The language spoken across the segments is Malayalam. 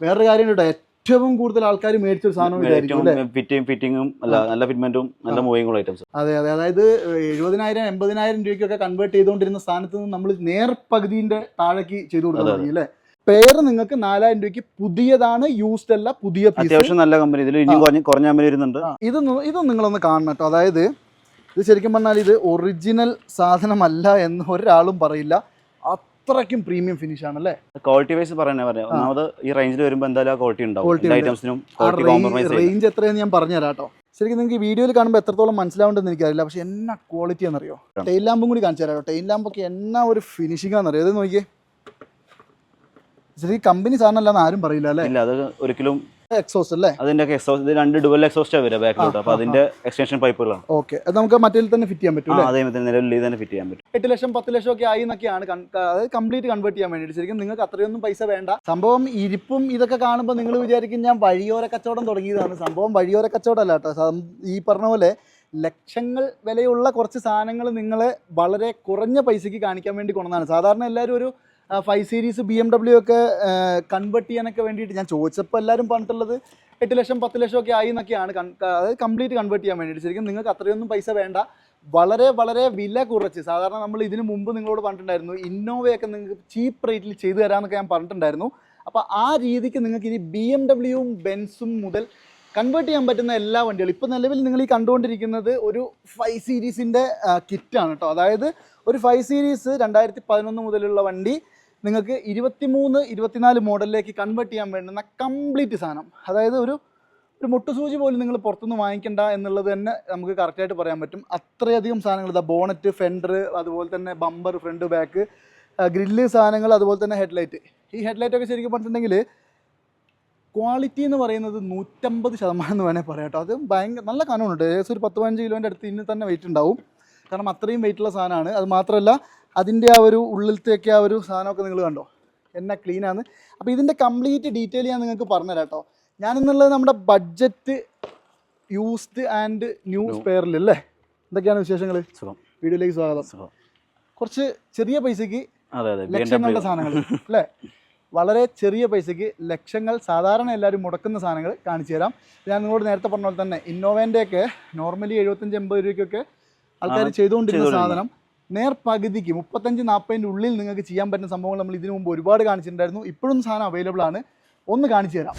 വേറൊരു കാര്യം കേട്ടോ. ഏറ്റവും കൂടുതൽ ആൾക്കാർ മേടിച്ച ഒരു സാധനം ഫിറ്റിംഗ് ഫിറ്റിങ്ങും അല്ല? നല്ല ഫിറ്റ്മെന്റും നല്ല മൂവിംഗ് ഐറ്റംസ് അതെ അതെ. അതായത് എഴുപതിനായിരം എൺപതിനായിരം രൂപയ്ക്കൊക്കെ കൺവേർട്ട് ചെയ്തുകൊണ്ടിരുന്ന സ്ഥാനത്ത് നിന്ന് നമ്മൾ നേർ പകുതിന്റെ താഴേക്ക് ചെയ്തു കൊടുക്കാൻ തുടങ്ങി അല്ലേ പെയർ നിങ്ങൾക്ക് നാലായിരം രൂപയ്ക്ക് പുതിയതാണ് യൂസ്ഡ് അല്ല പുതിയ അത്യാവശ്യം നല്ല കമ്പനി ഇതിൽ ഇനി കുറഞ്ഞ കമ്പനി വരുന്നുണ്ട്. ഇത് ഇത് നിങ്ങളൊന്ന് കാണണം കേട്ടോ. അതായത് ഇത് ശരിക്കും പറഞ്ഞാൽ ഇത് ഒറിജിനൽ സാധനമല്ല എന്ന് ഒരാളും പറയില്ല. അത്രയ്ക്കും പ്രീമിയം ഫിനിഷ് ആണ് അല്ലേ ക്വാളിറ്റി വൈസ് പറയാനാ പറയാം ഒന്നാമത് ഈ റേഞ്ചിൽ വരുമ്പോൾ എന്തായാലും ക്വാളിറ്റി ഉണ്ടാവും. ഐറ്റംസിനും റേഞ്ച് എത്രയെന്ന് ഞാൻ പറഞ്ഞുതരാം കേട്ടോ. ശരിക്കും നിങ്ങൾക്ക് വീഡിയോയിൽ കാണുമ്പോൾ എത്രത്തോളം മനസ്സിലാവേണ്ടെന്ന് എനിക്കറിയില്ല. പക്ഷെ എന്നാ ക്വാളിറ്റി എന്നറിയോ. ടെയിൽ ലാമ്പും കൂടി കാണിച്ചു തരാം ടെയിൽ ലാമ്പൊക്കെ എന്നാ ഒരു ഫിനിഷിംഗ് ആണെന്നറിയോ? ഇത് നോക്കിയേ. ശരി കമ്പനി സാധനം അല്ലാന്ന് ആരും പറയില്ല അല്ലേ? ഇല്ല അത് ഒരിക്കലും എക്സോസ്റ്റ് അല്ലേ? അതിന്റെ ഒക്കെ എക്സോസ്റ്റ് ഇത് രണ്ട് ഡുവൽ എക്സോസ്റ്റാ വരിക ബാക്കിലോട്ട് ആ, അപ്പൊ ആ, അതിന്റെ എക്സ്റ്റൻഷൻ പൈപ്പുകളാണ് ഓക്കെ നമുക്ക് മറ്റേ തന്നെ ഫിറ്റ് ചെയ്യാൻ പറ്റും അതേ തന്നെ നിലവിൽ തന്നെ ഫിറ്റ് ചെയ്യാൻ പറ്റും. എട്ട് ലക്ഷം പത്ത് ലക്ഷം ഒക്കെ ആയി എന്നൊക്കെയാണ് കൺ- അതായത് കംപ്ലീറ്റ് കൺവേർട്ട് ചെയ്യാൻ വേണ്ടിയിട്ട്. ശരിക്കും നിങ്ങൾക്ക് അത്രയൊന്നും പൈസ വേണ്ട. സംഭവം ഇരിപ്പും ഇതൊക്കെ കാണുമ്പോൾ നിങ്ങൾ വിചാരിക്കും ഞാൻ വഴിയോര കച്ചവടം തുടങ്ങിയതാണ്. സംഭവം വഴിയോര കച്ചവടം അല്ല കേട്ടോ ഈ പറഞ്ഞ പോലെ ലക്ഷങ്ങൾ വിലയുള്ള കുറച്ച് സാധനങ്ങൾ നിങ്ങളെ വളരെ കുറഞ്ഞ പൈസയ്ക്ക് കാണിക്കാൻ വേണ്ടി കൊണ്ടതാണ് സാധാരണ എല്ലാവരും ഒരു five series B M W ഒക്കെ കൺവേർട്ട് ചെയ്യാനൊക്കെ വേണ്ടിയിട്ട് ഞാൻ ചോദിച്ചപ്പോൾ എല്ലാവരും പറഞ്ഞിട്ടുള്ളത് എട്ട് ലക്ഷം പത്ത് ലക്ഷം ഒക്കെ ആയി എന്നൊക്കെയാണ്. അതായത് കംപ്ലീറ്റ് കൺവേർട്ട് ചെയ്യാൻ വേണ്ടിയിട്ട്. ശരിക്കും നിങ്ങൾക്ക് അത്രയൊന്നും പൈസ വേണ്ട. വളരെ വളരെ വില കുറച്ച്. സാധാരണ നമ്മൾ ഇതിന് മുമ്പ് നിങ്ങളോട് പറഞ്ഞിട്ടുണ്ടായിരുന്നു ഇന്നോവയൊക്കെ നിങ്ങൾക്ക് ചീപ്പ് റേറ്റിൽ ചെയ്തു തരാമെന്നൊക്കെ ഞാൻ പറഞ്ഞിട്ടുണ്ടായിരുന്നു. അപ്പോൾ ആ രീതിക്ക് നിങ്ങൾക്ക് ഇനി ബി എം ഡബ്ല്യുവും ബെൻസും മുതൽ കൺവേർട്ട് ചെയ്യാൻ പറ്റുന്ന എല്ലാ വണ്ടികളും ഇപ്പോൾ നിലവിൽ നിങ്ങൾ ഈ കണ്ടുകൊണ്ടിരിക്കുന്നത് ഒരു ഫൈവ് സീരീസിന്റെ കിറ്റാണ് കേട്ടോ അതായത് ഒരു ഫൈവ് സീരീസ് രണ്ടായിരത്തി പതിനൊന്ന് മുതലുള്ള വണ്ടി നിങ്ങൾക്ക് ഇരുപത്തിമൂന്ന് ഇരുപത്തിനാല് മോഡലിലേക്ക് കൺവേർട്ട് ചെയ്യാൻ വേണ്ടുന്ന കംപ്ലീറ്റ് സാധനം. അതായത് ഒരു ഒരു മുട്ടുസൂചി പോലും നിങ്ങൾ പുറത്തുനിന്ന് വാങ്ങിക്കണ്ട എന്നുള്ളത് തന്നെ നമുക്ക് കറക്റ്റായിട്ട് പറയാൻ പറ്റും. അത്രയധികം സാധനങ്ങൾ ഇതാ ബോണറ്റ് ഫെൻഡർ അതുപോലെ തന്നെ ബമ്പർ ഫ്രണ്ട് ബാക്ക് ഗ്രില്ല് സാധനങ്ങൾ അതുപോലെ തന്നെ ഹെഡ്ലൈറ്റ് ഈ ഹെഡ്ലൈറ്റ് ഒക്കെ ശരിക്കും പറഞ്ഞിട്ടുണ്ടെങ്കിൽ ക്വാളിറ്റി എന്ന് പറയുന്നത് നൂറ്റമ്പത് ശതമാനം എന്ന് വേണേൽ പറയാം കേട്ടോ. അത് ഭയങ്കര നല്ല കനമുണ്ട്. ഏകദേശം ഒരു പത്ത് പതിനഞ്ച് കിലോന്റെ അടുത്ത് ഇന്ന് തന്നെ വെയിറ്റ് ഉണ്ടാവും. കാരണം അത്രയും വെയിറ്റുള്ള സാധനമാണ്. അത് മാത്രമല്ല അതിന്റെ ആ ഒരു ഉള്ളിലത്തേക്ക് ആ ഒരു സാധനമൊക്കെ നിങ്ങൾ കണ്ടോ? എന്നാ ക്ലീനാണ് അപ്പോൾ ഇതിന്റെ കംപ്ലീറ്റ് ഡീറ്റെയിൽ ഞാൻ നിങ്ങൾക്ക് പറഞ്ഞുതരാം കേട്ടോ. ഞാനെന്നുള്ളത് നമ്മുടെ ബഡ്ജറ്റ് യൂസ്ഡ് ആൻഡ് ന്യൂ. സ്പെയറിൽ അല്ലേ? എന്തൊക്കെയാണ് വിശേഷങ്ങൾ സുഖം. വീഡിയോയിലേക്ക് സ്വാഗതം. സുഖം. കുറച്ച് ചെറിയ പൈസയ്ക്ക് ലക്ഷങ്ങളുടെ സാധനങ്ങൾ അല്ലേ? വളരെ ചെറിയ പൈസയ്ക്ക് ലക്ഷങ്ങൾ സാധാരണ എല്ലാവരും മുടക്കുന്ന സാധനങ്ങൾ കാണിച്ചു തരാം. ഞാൻ നിങ്ങളോട് നേരത്തെ പറഞ്ഞ പോലെ തന്നെ ഇന്നോവേന്റെയൊക്കെ നോർമലി എഴുപത്തഞ്ച് എൺപത് രൂപയ്ക്കൊക്കെ ആൾക്കാർ ചെയ്തുകൊണ്ടിരുന്ന. സാധനം നേർ പകുതിക്ക് മുപ്പത്തഞ്ച് നാൽപ്പതിന്റെ ഉള്ളിൽ നിങ്ങൾക്ക് ചെയ്യാൻ പറ്റുന്ന സംഭവങ്ങൾ നമ്മൾ ഇതിനു മുമ്പ് ഒരുപാട് കാണിച്ചിട്ടുണ്ടായിരുന്നു. ഇപ്പോഴും സാധനം അവൈലബിൾ ആണ്. ഒന്ന് കാണിച്ചു തരാം.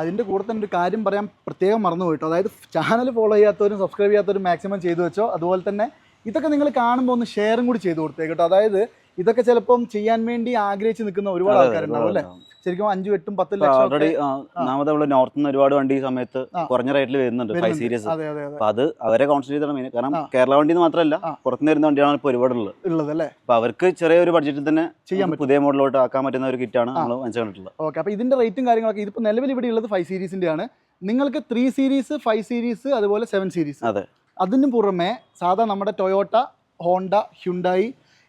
അതിന്റെ കൂടെ തന്നെ ഒരു കാര്യം പറയാൻ പ്രത്യേകം മറന്നു പോയിട്ടോ. അതായത് ചാനൽ ഫോളോ ചെയ്യാത്തവരും സബ്സ്ക്രൈബ് ചെയ്യാത്തവരും മാക്സിമം ചെയ്തു വെച്ചോ. അതുപോലെ തന്നെ ഇതൊക്കെ നിങ്ങൾ കാണുമ്പോൾ ഒന്ന് ഷെയറും കൂടി ചെയ്തു കൊടുത്തേക്കട്ടോ കേട്ടോ. അതായത് ഇതൊക്കെ ചിലപ്പം ചെയ്യാൻ വേണ്ടി ആഗ്രഹിച്ച് നിൽക്കുന്ന ഒരുപാട് ആൾക്കാരുണ്ടാവും അല്ലേ? ശരിക്കും അഞ്ചും എട്ടും പത്തും ലക്ഷം ഓൾറെഡി ഒന്നാമത് നമ്മൾ നോർത്ത് നിന്ന് ഒരുപാട് വണ്ടി ഈ സമയത്ത് കുറഞ്ഞ റേറ്റിൽ വരുന്നുണ്ട് ഫൈവ് സീരീസ് അതെ അതെ അതെ. അപ്പൊ അത് അവരെ കോൺസെൻട്രേറ്റ് ചെയ്താണ് മെയിൻ കാരണം കേരള വണ്ടി മാത്രമല്ല. പുറത്തുനിന്ന് വരുന്ന വണ്ടിയാണ് ഇപ്പൊ ഒരുപാട് ഉള്ളത്. അല്ലേ? അപ്പൊ അവർക്ക് ചെറിയൊരു ബഡ്ജറ്റിൽ തന്നെ ചെയ്യാൻ പുതിയ മോഡലോട്ട് ആക്കാൻ പറ്റുന്ന ഒരു കിറ്റാണ് ആണ് നമ്മൾ മനസ്സിലാക്കിയിട്ടുള്ളത്. ഓക്കെ അപ്പൊ ഇതിന്റെ റേറ്റും കാര്യങ്ങളൊക്കെ ഇതിപ്പോ നിലവിൽ ഇവിടെ ഉള്ളത് ഫൈവ് സീരീസിന്റെ ആണ്. നിങ്ങൾക്ക് ത്രീ സീരീസ് ഫൈവ് സീരീസ് അതുപോലെ സെവൻ സീരീസ് അതെ. അതിനു പുറമെ സാധാ നമ്മുടെ ടൊയോട്ട ഹോണ്ട ഹ്യുണ്ടായി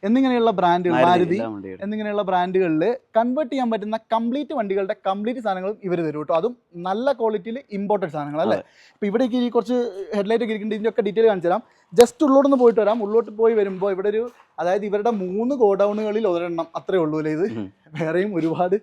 എന്നിങ്ങനെയുള്ള ബ്രാൻഡുകൾ മാരുതി. എന്നിങ്ങനെയുള്ള ബ്രാൻഡുകളിൽ കൺവേർട്ട് ചെയ്യാൻ പറ്റുന്ന കംപ്ലീറ്റ് വണ്ടികളുടെ കംപ്ലീറ്റ് സാധനങ്ങളും ഇവർ തരും കേട്ടോ. അതും നല്ല ക്വാളിറ്റിയിൽ ഇമ്പോർട്ടഡ് സാധനങ്ങൾ അല്ലേ? ഇപ്പം ഇവിടേക്ക് ഈ കുറച്ച് ഹെഡ്ലൈറ്റ് ഒക്കെ ഇരിക്കുന്നുണ്ട്. ഇതിന്റെ ഒക്കെ ഡീറ്റെയിൽ കാണിച്ചു തരാം. ജസ്റ്റ് ഉള്ളോട്ടൊന്ന് പോയിട്ട് വരാം. ഉള്ളോട്ട് പോയി വരുമ്പോൾ ഇവിടെ ഒരു അതായത് ഇവരുടെ മൂന്ന് ഗോഡൗണുകളിൽ ഒരെണ്ണം അത്രേ ഉള്ളൂ അല്ലേ ഇത്? വേറെയും ഒരുപാട്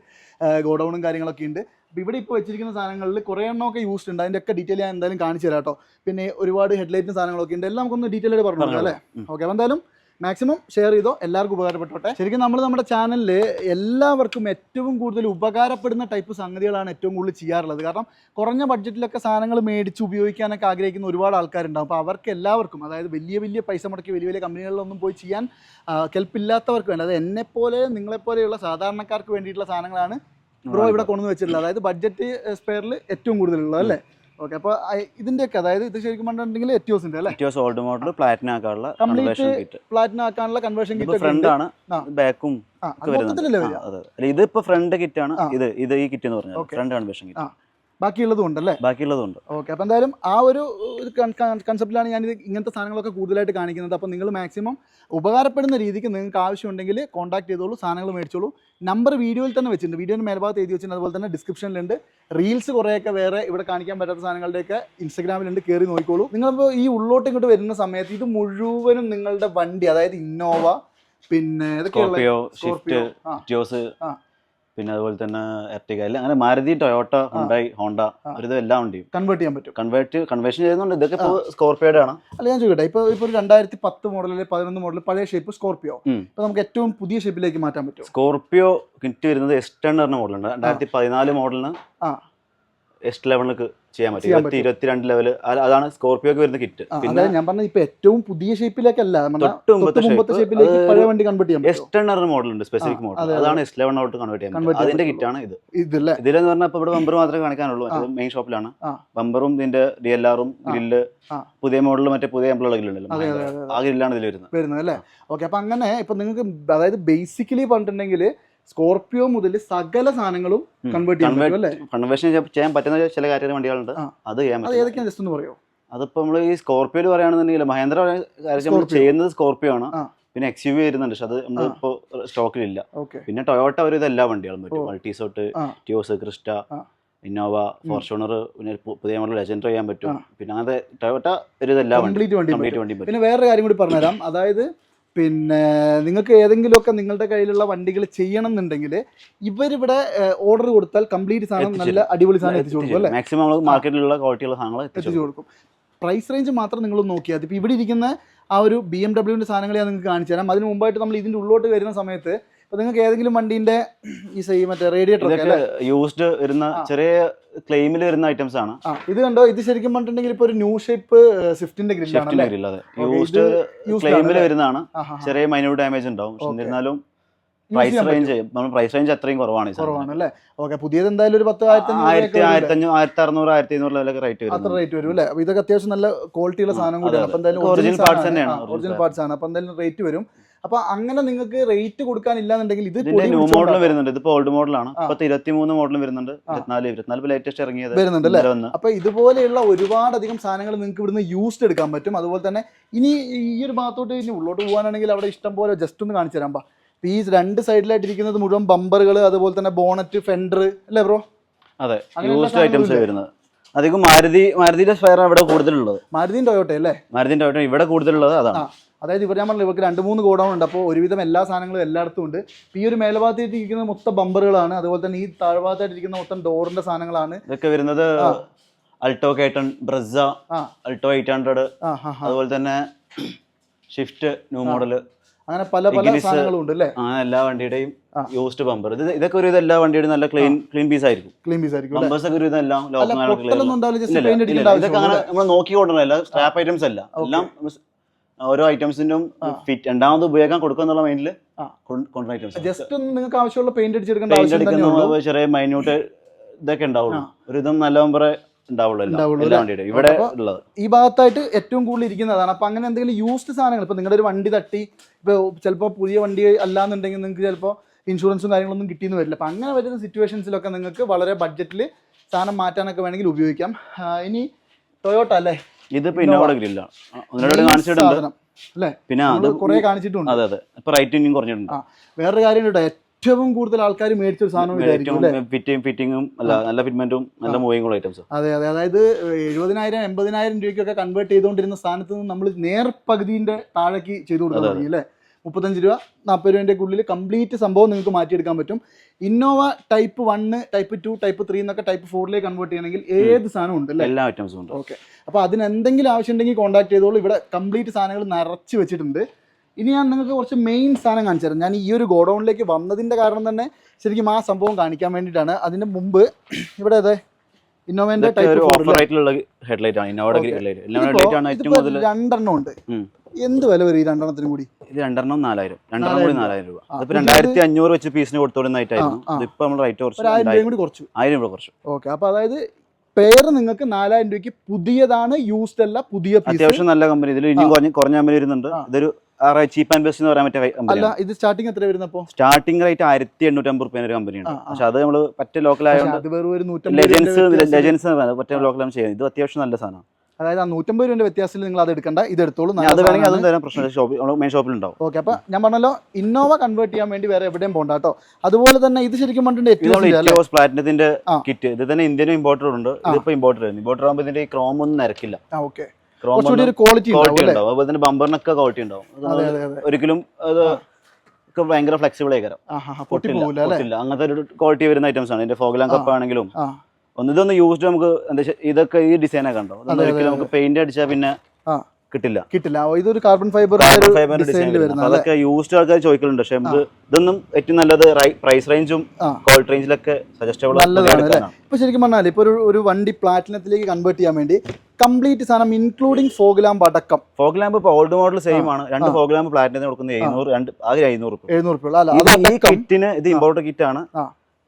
ഗോഡൗണും കാര്യങ്ങളൊക്കെ ഉണ്ട്. അപ്പോൾ ഇവിടെ ഇപ്പോൾ വെച്ചിരിക്കുന്ന സാധനങ്ങളിൽ കുറേ എണ്ണമൊക്കെ യൂസ്ഡ് ഉണ്ട്. അതിന്റെ ഒക്കെ ഡീറ്റെയിൽ ഞാൻ എന്തായാലും കാണിച്ചു തരാം കേട്ടോ. പിന്നെ ഒരുപാട് ഹെഡ്ലൈറ്റും സാധനങ്ങളൊക്കെ ഉണ്ട്. എല്ലാം നമുക്കൊന്ന് ഡീറ്റെയിൽ ആയിട്ട് പറഞ്ഞു അല്ലേ. ഓക്കെ അപ്പോൾ എന്തായാലും മാക്സിമം ഷെയർ ചെയ്തോ എല്ലാവർക്കും ഉപകാരപ്പെട്ടോട്ടെ. ശരിക്കും നമ്മൾ നമ്മുടെ ചാനലിൽ എല്ലാവർക്കും ഏറ്റവും കൂടുതൽ ഉപകാരപ്പെടുന്ന ടൈപ്പ് സംഗതികളാണ് ഏറ്റവും കൂടുതൽ ചെയ്യാറുള്ളത്. കാരണം കുറഞ്ഞ ബഡ്ജറ്റിലൊക്കെ സാധനങ്ങൾ മേടിച്ച് ഉപയോഗിക്കാനൊക്കെ ആഗ്രഹിക്കുന്ന ഒരുപാട് ആൾക്കാരുണ്ടാവും. അപ്പോൾ അവർക്ക് എല്ലാവർക്കും അതായത് വലിയ വലിയ പൈസ മുടക്കി വലിയ വലിയ കമ്പനികളിലൊന്നും പോയി ചെയ്യാൻ കെൽപ്പില്ലാത്തവർക്ക് വേണ്ടി അതായത് എന്നെപ്പോലെ നിങ്ങളെപ്പോലെയുള്ള സാധാരണക്കാർക്ക് വേണ്ടിയിട്ടുള്ള സാധനങ്ങളാണ് ബ്രോ ഇവിടെ കൊണ്ടുവന്ന് വെച്ചിട്ടുള്ളത്. അതായത് ബഡ്ജറ്റ് സ്പെയറിൽ ഏറ്റവും കൂടുതലുള്ളത് അല്ലേ? ഓക്കെ അപ്പോൾ ഇതിന്റെയൊക്കെ അതായത് ഇത് ശരിക്കും പറഞ്ഞിട്ടുണ്ടെങ്കിൽ അല്ലേ? എറ്റിയോസ് ഓൾഡ് മോഡൽ പ്ലാറ്റിനം ആക്കാനുള്ള Complete കൺവേർഷൻ കിറ്റ് പ്ലാറ്റിനം ആക്കാനുള്ള കൺവേർഷൻ കിറ്റ് ഫ്രണ്ട് ആണ് ബാക്കും മൊത്തത്തിലല്ലേ ഇതിപ്പോ ഫ്രണ്ട് കിറ്റ് ആണ് ഇത് ഇത് ഈ കിറ്റ് എന്ന് പറഞ്ഞത്. Front conversion. കിറ്റ് ബാക്കിയുള്ളതും ഉണ്ടല്ലേ? ബാക്കിയുള്ളതുണ്ട് ഓക്കെ അപ്പം എന്തായാലും ആ ഒരു കൺസെപ്റ്റിലാണ് ഞാൻ ഇത് ഇങ്ങനത്തെ സാധനങ്ങളൊക്കെ കൂടുതലായിട്ട് കാണിക്കുന്നത്. അപ്പോൾ നിങ്ങൾ മാക്സിമം ഉപകാരപ്പെടുന്ന രീതിക്ക് നിങ്ങൾക്ക് ആവശ്യമുണ്ടെങ്കിൽ കോൺടാക്ട് ചെയ്തോളൂ സാധനങ്ങൾ മേടിച്ചോളൂ. നമ്പർ വീഡിയോയിൽ തന്നെ വെച്ചിട്ടുണ്ട്. വീഡിയോയുടെ മേൽഭാഗത്ത് എഴുതി വെച്ചിട്ടുണ്ട്. അതുപോലെ തന്നെ ഡിസ്ക്രിപ്ഷനിലുണ്ട് റീൽസ് കുറേയൊക്കെ വേറെ ഇവിടെ കാണിക്കാൻ പറ്റാത്ത സാധനങ്ങളുടെയൊക്കെ ഇൻസ്റ്റാഗ്രാമിലുണ്ട് കയറി നോക്കിക്കോളൂ. നിങ്ങളിപ്പോൾ ഈ ഉള്ളോട്ട് ഇങ്ങോട്ട് വരുന്ന സമയത്ത് ഇത് മുഴുവനും നിങ്ങളുടെ വണ്ടി അതായത് ഇന്നോവ പിന്നെ ഏതൊക്കെയുള്ള പിന്നെ അതുപോലെ തന്നെ എർട്ടിക എല്ലാം അങ്ങനെ മാരുതി ടൊയോട്ട ഹുണ്ടായി ഹോണ്ട. ഒരു എല്ലാം ഉണ്ട്. കൺവേർട്ട് ചെയ്യാൻ പറ്റും. കൺവേർട്ട് കൺവേർഷൻ ചെയ്യുന്നുണ്ട്. ഇതൊക്കെ ഇപ്പോൾ സ്കോർപ്പിയോടെ ആണ്. അല്ല ഞാൻ ചോദിക്കട്ടെ. ഇപ്പോൾ ഇപ്പോൾ രണ്ടായിരത്തി പത്ത് മോഡൽ അല്ലെങ്കിൽ പതിനൊന്ന് മോഡൽ പഴയ ഷേപ്പ് സ്കോർപ്പിയോ. ഇപ്പോൾ നമുക്ക് ഏറ്റവും പുതിയ ഷേപ്പിലേക്ക് മാറ്റാൻ പറ്റും സ്കോർപ്പിയോ കിറ്റ് വരുന്നത് എസ് ടെൻ പറഞ്ഞ മോഡലുണ്ട് രണ്ടായിരത്തി പതിനാല് മോഡലിന് ആ. എസ് ലെവലിലേക്ക് ചെയ്യാൻ പറ്റും. ഇരുപത്തി ഇരുപത്തിരണ്ട് ലെവൽ അതാണ് സ്കോർപിയോക്ക് വരുന്ന കിറ്റ് പിന്നെ ഞാൻ പറഞ്ഞത് ഇപ്പൊ ഏറ്റവും പുതിയ ഷേപ്പിലേക്കല്ല നമ്മുടെ മോഡൽ ഉണ്ട് ഷേപ്പിലേക്ക് പഴയ വണ്ടി കൺവേർട്ട് എസ് പറഞ്ഞ സ്പെസിഫിക് മോഡൽ അതെ, അതെ. അതാണ് എസ് ലെവനോട്ട് കൺവേർട്ട് ചെയ്യാൻ അതിന്റെ. കിറ്റാണ് ഇത്. ഇതല്ലേ? ഇതിലെന്ന് പറഞ്ഞാൽ ഇപ്പൊ ഇവിടെ ബമ്പർ മാത്രമേ കാണിക്കാനുള്ളൂ. മെയിൻ ഷോപ്പിലാണ്. ബമ്പറും ഇതിന്റെ ഡി എൽ ആറും ഗ്രില്ല് പുതിയ മോഡൽ മറ്റേ പുതിയ എംപ്ലോയിലുണ്ടല്ലോ ആ ഗ്രില്ലാണ് ഇതിൽ വരുന്നത്. വരുന്നത് അല്ലേ? ഓക്കെ അപ്പൊ അങ്ങനെ ഇപ്പൊ നിങ്ങൾക്ക് അതായത് ബേസിക്കലി പറഞ്ഞിട്ടുണ്ടെങ്കിൽ സ്കോർപിയോ മുതൽ സകല സാധനങ്ങളും. കൺവേർട്ട് ചെയ്യാൻ പറ്റും അല്ലേ? കൺവേർഷൻ ചെയ്യാൻ പറ്റുന്ന ചില കാറ്റഗറി വണ്ടികളുണ്ട്. അത് ചെയ്യാൻ അത് ഏതൊക്കെയാണ് ജസ്റ്റ് ഒന്ന് പറയോ? അതിപ്പോ നമ്മൾ ഈ സ്കോർപിയോയിൽ പറയുകയാണെന്നുണ്ടെങ്കിൽ മഹേന്ദ്ര. ചെയ്യുന്നത് സ്കോർപിയോ ആണ്. പിന്നെ എക്സ് യു വി വരുന്നുണ്ട്. പക്ഷെ അത്. ഇപ്പോൾ സ്റ്റോക്കിലില്ല. പിന്നെ ടൊയോട്ട ഒരു ഇതെല്ലാ എല്ലാ വണ്ടികളും പറ്റും. മൾട്ടിസോട്ട് ടിയോസ് ക്രിസ്റ്റ ഇന്നോവ ഫോർച്യൂണർ പിന്നെ പുതിയ മോഡൽ ലെജൻഡർ ചെയ്യാൻ പറ്റും. പിന്നെ അങ്ങനത്തെ ടൊയോട്ട ഒരു ഇതെല്ലാം വണ്ടി കംപ്ലീറ്റ് വണ്ടി പിന്നെ വേറൊരു കാര്യം കൂടി പറഞ്ഞുതരാം. അതായത് പിന്നെ നിങ്ങൾക്ക് ഏതെങ്കിലുമൊക്കെ നിങ്ങളുടെ കയ്യിലുള്ള വണ്ടികൾ ചെയ്യണം എന്നുണ്ടെങ്കിൽ ഇവരിവിടെ ഓർഡർ കൊടുത്താൽ കംപ്ലീറ്റ് സാധനം നല്ല അടിപൊളി സാധനം എത്തിച്ചു കൊടുക്കും അല്ലേ? മാക്സിമം നമ്മൾ മാർക്കറ്റിലുള്ള ക്വാളിറ്റിയുള്ള സാധനങ്ങൾ എത്തിച്ചു കൊടുക്കും. പ്രൈസ് റേഞ്ച് മാത്രം നിങ്ങൾ നോക്കിയാൽ ഇപ്പോൾ ഇവിടെ ഇരിക്കുന്ന ആ ഒരു ബി എം ഡബ്ല്യൂവിന്റെ സാധനങ്ങൾ ഞാൻ നിങ്ങൾക്ക് കാണിച്ചു തരാം. അതിന് മുമ്പായിട്ട് നമ്മൾ ഇതിന്റെ ഉള്ളോട്ട് വരുന്ന സമയത്ത് ഇപ്പോൾ നിങ്ങൾക്ക് ഏതെങ്കിലും വണ്ടീന്റെ ഈ സൈ മറ്റേ റേഡിയേറ്റർ യൂസ്ഡ് വരുന്ന ചെറിയ ക്ലെയിമിൽ വരുന്ന ഐറ്റംസ് ആണ്. ഇത് കണ്ടോ? ഇത് ശരിക്കും പറഞ്ഞിട്ടുണ്ടെങ്കിൽ ഇപ്പൊ ഒരു ന്യൂ ഷേപ്പ് സ്വിഫ്റ്റിന്റെ ഗ്രില്ലാണ് യൂസ്ഡ് ക്ലെയിമിൽ? വരുന്നതാണ്. ചെറിയ മൈന്യൂട്ട് ഡാമേജ് ഉണ്ടാവും. എന്നിരുന്നാലും പ്രൈസ് റേഞ്ച് നമ്മൾ പ്രൈസ് റേഞ്ച് അത്രയും കുറവാണ് കുറവാണ് അല്ലേ ഓക്കെ പുതിയത് എന്തായാലും ഒരു പത്ത് ആയിരത്തി ആയിരത്തി ആയിരത്തി അഞ്ഞൂറ് ആയിരത്തി അറുന്നൂറ് ആയിരത്തി ഇരുന്നൂറ് ലെവലൊക്കെ റേറ്റ് അത്ര റേറ്റ് വരും അല്ലേ? ഇതൊക്കെ അത്യാവശ്യം നല്ല ക്വാളിറ്റിയുള്ള സാധനം കൂടിയാണ്. എന്തായാലും ഒറിജിനൽ പാർട്സ് തന്നെയാണ്, ഒറിജിനൽ പാർട്സ് ആണ്. അപ്പൊ എന്തായാലും റേറ്റ് വരും. അപ്പൊ അങ്ങനെ നിങ്ങൾക്ക് റേറ്റ് കൊടുക്കാനില്ലാന്നുണ്ടെങ്കിൽ ഇത് ഇതിന്റെ പൊടി ന്യൂ മോഡൽ മോഡലും വരുന്നുണ്ട്. ഇതിപ്പോ ഓൾഡ് മോഡലാണ്. ഇപ്പത്തെ ഇരുപത്തി മൂന്ന് മോഡലും വരുന്നുണ്ട് ഇരുപത്തിനാല് ഇരുപത്തിനാല് ലേറ്റസ്റ്റ് ഇറങ്ങിയത് വരുന്നുണ്ട് അല്ലേ? അപ്പൊ ഇതുപോലെയുള്ള ഒരുപാടധികം സാധനങ്ങൾ നിങ്ങൾക്ക് ഇവിടുന്ന് യൂസ്ഡ് എടുക്കാൻ പറ്റും. അതുപോലെ തന്നെ ഇനി ഈ ഒരു ഭാഗത്തോട്ട് ഇനി ഉള്ളോട്ട് പോകാനാണെങ്കിൽ അവിടെ ഇഷ്ടം പോലെ ജസ്റ്റ് ഒന്ന് കാണിച്ചു തരാം ഈ രണ്ട് സൈഡിലായിട്ട് ഇരിക്കുന്നത് മുഴുവൻ ബമ്പറുകൾ അതുപോലെ തന്നെ ബോണറ്റ് ഫെൻഡർ അല്ലേ ബ്രോ അതെ യൂസ്ഡ് ഐറ്റംസ്? വരുന്നത്. അധികം മാരുതി മാരുതിയുടെ സ്പെയർ ഇവിടെ കൂടുതലുള്ളത്. മാരുതിയും ടൊയോട്ട അല്ലേ? മാരുതിന്റെ ടൊയോട്ട ഇവിടെ കൂടുതലുള്ളത് അതാണ്. അതായത് ഇവർ ഞാൻ പറഞ്ഞില്ല ഇവർക്ക് രണ്ട് മൂന്ന് ഗോഡൗൺ ഉണ്ട്. അപ്പോൾ ഒരുവിധം എല്ലാ സാധനങ്ങളും എല്ലായിടത്തും ഉണ്ട്. ഈ ഒരു മേൽഭാഗത്തായിട്ട് ഇരിക്കുന്ന മൊത്തം ബമ്പറുകളാണ്. അതുപോലെ തന്നെ ഈ താഴ്ഭാഗത്തായിട്ട് ഇരിക്കുന്ന മൊത്തം ഡോറിന്റെ സാധനങ്ങളാണ്. ഇതൊക്കെ വരുന്നത്. Alto കേട്ടൺ Brezza Alto eight hundred അതുപോലെ തന്നെ ഷിഫ്റ്റ് ന്യൂ മോഡൽ അങ്ങനെ പല പല സാധനങ്ങളും ഉണ്ട് അല്ലേ? എല്ലാ വണ്ടിയുടെയും. യൂസ്ഡ് ബമ്പർ ഇത് ഇതൊക്കെ ഒരു എല്ലാ വണ്ടിയുടെയും നല്ല ക്ലീൻ ക്ലീൻ പീസ് ആയിരിക്കും. ക്ലീൻ പീസ് ആയിരിക്കും ബമ്പേഴ്സ് ഒക്കെ ഒരു ഇതെല്ലാം അടിക്കേണ്ട ഇതൊക്കെ അങ്ങനെ നമ്മൾ നോക്കി കൊണ്ടുവരില്ല സ്ട്രാപ്പ് ഐറ്റംസ് അല്ല. എല്ലാം ഓരോ ഐറ്റംസിനും ഫിറ്റ് രണ്ടാമത് ഉപയോഗിക്കാൻ കൊടുക്കുക എന്നുള്ള മൈൻഡിൽ ഐറ്റംസ് ജസ്റ്റ് ഒന്ന് നിങ്ങൾക്ക് ആവശ്യമുള്ള പെയിന്റ് അടിച്ചെടുക്കേണ്ട പെയിന്റ് അടിക്കുന്ന ചെറിയ മൈന്യൂട്ട് ഇതൊക്കെ ഉണ്ടാവുള്ളൂ. ഒരു ഇതും നല്ല നമ്പറേ? ഇവിടെ ഉള്ളത്. ഈ ഭാഗത്തായിട്ട് ഏറ്റവും കൂടുതൽ ഇരിക്കുന്നതാണ് അപ്പൊ അങ്ങനെ എന്തെങ്കിലും യൂസ്ഡ് സാധനങ്ങൾ ഇപ്പൊ നിങ്ങളുടെ ഒരു വണ്ടി തട്ടി ഇപ്പൊ ചിലപ്പോൾ പുതിയ വണ്ടി അല്ലാന്നുണ്ടെങ്കിൽ നിങ്ങൾക്ക് ചിലപ്പോൾ ഇൻഷുറൻസും കാര്യങ്ങളൊന്നും കിട്ടിയെന്ന് വരില്ല. അപ്പൊ അങ്ങനെ വരുന്ന സിറ്റുവേഷൻസിലൊക്കെ നിങ്ങൾക്ക് വളരെ ബഡ്ജറ്റിൽ സാധനം മാറ്റാനൊക്കെ വേണമെങ്കിൽ ഉപയോഗിക്കാം. ഇനി ടൊയോട്ട അല്ലേ? ഇത് പിന്നെ അവിടെ ഗ്രില്ലാണ് ഒന്നിനോട് കാണിച്ചിട്ടുണ്ട്. അല്ലേ? പിന്നെ അത് കുറെ കാണിച്ചിട്ടുണ്ട്. അതെ അതെ. ഇപ്പൊ കുറഞ്ഞിട്ടുണ്ട്. വേറൊരു കാര്യം കേട്ടോ. ഏറ്റവും കൂടുതൽ ആൾക്കാർ മേടിച്ച ഒരു സാധനം ഫിറ്റിംഗ് ഫിറ്റിങ്ങും അല്ല? നല്ല ഫിറ്റ്മെന്റും നല്ല മൂവിംഗ് ഐറ്റംസ് അതെ അതെ. അതായത് എഴുപതിനായിരം എൺപതിനായിരം രൂപയ്ക്കൊക്കെ കൺവേർട്ട് ചെയ്തുകൊണ്ടിരുന്ന സ്ഥാനത്ത് നിന്ന് നമ്മൾ നേർ പകുതിന്റെ താഴേക്ക് ചെയ്തു കൊടുക്കാൻ തുടങ്ങി അല്ലേ? മുപ്പത്തഞ്ച് രൂപ നാൽപ്പത് രൂപന്റെ ഉള്ളിൽ കംപ്ലീറ്റ് സംഭവം നിങ്ങൾക്ക് മാറ്റിയെടുക്കാൻ പറ്റും. Innova type one type two type three എന്നൊക്കെ ടൈപ്പ് ഫോറിലേക്ക് കൺവേർട്ട് ചെയ്യണമെങ്കിൽ ഏത് സാധനം ഉണ്ട് അല്ലേ? എല്ലാ ഐറ്റംസും ഉണ്ട്. ഓക്കെ അപ്പോൾ അതിന് എന്തെങ്കിലും ആവശ്യം ഉണ്ടെങ്കിൽ കോൺടാക്ട് ചെയ്തോളൂ. ഇവിടെ കംപ്ലീറ്റ് സാധനങ്ങൾ നിറച്ച് വെച്ചിട്ടുണ്ട്. ഇനി ഞാൻ നിങ്ങൾക്ക് കുറച്ച് മെയിൻ സാധനം കാണിച്ചു തരാം. ഞാൻ ഈ ഒരു ഗോഡൗണിലേക്ക് വന്നതിന്റെ കാരണം തന്നെ ശരിക്കും ആ സംഭവം കാണിക്കാൻ വേണ്ടിയിട്ടാണ്. അതിന് മുമ്പ് ഇവിടെ അതെ ഇന്നോവേന്റെ ടൈപ്പ് ഹെഡ്ലൈറ്റ് ആണ്. രണ്ടെണ്ണം ഉണ്ട്. എന്ത് വില വരും ഈ രണ്ടെണ്ണത്തിനും കൂടി? ഇത് രണ്ടെണ്ണം നാലായിരം. രണ്ടെണ്ണം കൂടി നാലായിരം രൂപ. അതിപ്പോ രണ്ടായിരത്തി അഞ്ഞൂറ് വെച്ച് പീസിന് കൊടുത്തോടുന്നതായിട്ടായിരുന്നു പേര് ആ, ആ. ഇതിപ്പോ നമ്മൾ റേറ്റ് കുറച്ച് ഒരു ആയിരം രണ്ടായിരം- രൂപയും കൂടി കുറച്ചു. ആയിരം രൂപ കുറച്ച്. ഓക്കെ അപ്പോൾ അതായത് പെയർ നിങ്ങൾക്ക് നാലായിരം രൂപയ്ക്ക് പുതിയതാണ് യൂസ്ഡ് അല്ല പുതിയ അത്യാവശ്യം നല്ല കമ്പനി ഇതിൽ ഇനിയും കുറഞ്ഞ കുറഞ്ഞ കമ്പനി വരുന്നുണ്ട്. ഇതൊരു ചീപ്പ് ആൻഡ് ബെസ്റ്റ് എന്ന് പറയാൻ പറ്റിയ അല്ല ഇത് സ്റ്റാർട്ടിങ് എത്ര വരുന്ന സ്റ്റാർട്ടിംഗ് റേറ്റ് ആയിരത്തി എണ്ണൂറ്റമ്പത് റുപ്യ ഒരു കമ്പനിയാണ്. പക്ഷെ അത് നമ്മൾ പറ്റ ലോക്കൽ ആയതുകൊണ്ട് ലെജൻസ്. ലെജൻസ് പറ്റ ലോക്കലാണ് ചെയ്യുന്നത്. ഇത് അത്യാവശ്യം നല്ല സാധനം അതായത് ആ നൂറ്റമ്പത് രൂപയുടെ വ്യത്യാസത്തിൽ നിങ്ങൾ അത് എടുക്കണ്ട. ഇത് എടുത്തോളൂ. അത് വേണമെങ്കിൽ അതും തരാം പ്രശ്നമില്ല. ഷോപ്പിൽ മെയിൻ ഷോപ്പിൽ ഉണ്ടാവും ഓക്കെ അപ്പൊ ഞാൻ പറഞ്ഞല്ലോ ഇന്നോവ കൺവേർട്ട് ചെയ്യാൻ വേണ്ടി വേറെ എവിടെയും പോകണ്ട കേട്ടോ. അതുപോലെ തന്നെ ഇത് ശരിക്കും പറഞ്ഞിട്ടുണ്ട് പ്ലാറ്റിനത്തിന്റെ കിറ്റ് ഇത് തന്നെ ഇന്ത്യനും ഇമ്പോർട്ടർ ഉണ്ട്. ഇതിപ്പോ ഇമ്പോർട്ടർ ഇമ്പോർട്ടർ ആകുമ്പോൾ ഇതിന്റെ ക്രോം ഒന്നും നിരക്കില്ല. ഓക്കെ ക്വാളിറ്റി ഉണ്ടാവും അതുപോലെ തന്നെ ബമ്പറിനൊക്കെ ക്വാളിറ്റി ഉണ്ടാവും. ഒരിക്കലും അത് ഒക്കെ ഭയങ്കര ഫ്ലെക്സിബിൾ ആയിക്കാരം പൊട്ടില്ല അങ്ങനത്തെ ഒരു ക്വാളിറ്റി വരുന്ന ഐറ്റംസ് ആണ്. ഇതിന്റെ ഫോഗ്ലാം കപ്പ് ആണെങ്കിലും ഒന്ന് ഇതൊന്ന് യൂസ്ഡ് നമുക്ക് എന്താ ഇതൊക്കെ ഈ ഡിസൈൻ കണ്ടോ? ഉണ്ടോ ഒരിക്കലും നമുക്ക് പെയിന്റ് അടിച്ചാൽ പിന്നെ കിട്ടില്ല. കിട്ടില്ല. ഇതൊരു കാർബൺ ഫൈബർ ഫൈബർ അതൊക്കെ യൂസ്ഡ് ആൾക്കാർ ചോദിക്കലുണ്ട്. പക്ഷെ നമുക്ക് ഇതൊന്നും ഏറ്റവും നല്ലത് പ്രൈസ് റേഞ്ചും. ക്വാളിറ്റി റേഞ്ചിലൊക്കെ സജസ്റ്റബിൾ ഇപ്പൊ ശരിക്കും പറഞ്ഞാൽ ഇപ്പൊ ഒരു വണ്ടി പ്ലാറ്റിനത്തിലേക്ക് കൺവേർട്ട് ചെയ്യാൻ വേണ്ടി കംപ്ലീറ്റ് സാധനം ഇൻക്ലൂഡിംഗ് ഫോഗ് ലാമ്പ് അടക്കം. ഫോഗ് ലാമ്പ് ഇപ്പോൾ ഓൾഡ് മോഡൽ സെയിം ആണ്. രണ്ട് ഫോഗ് ലാമ്പ് പ്ലാറ്റിനത്തിന് കൊടുക്കുന്നത് എഴുന്നൂറ് രണ്ട് ആകെ എഴുന്നൂറ് എഴുന്നൂറ് ഈ കിറ്റിന് ഇത് ഇമ്പോർട്ട് കിറ്റ് ആണ്.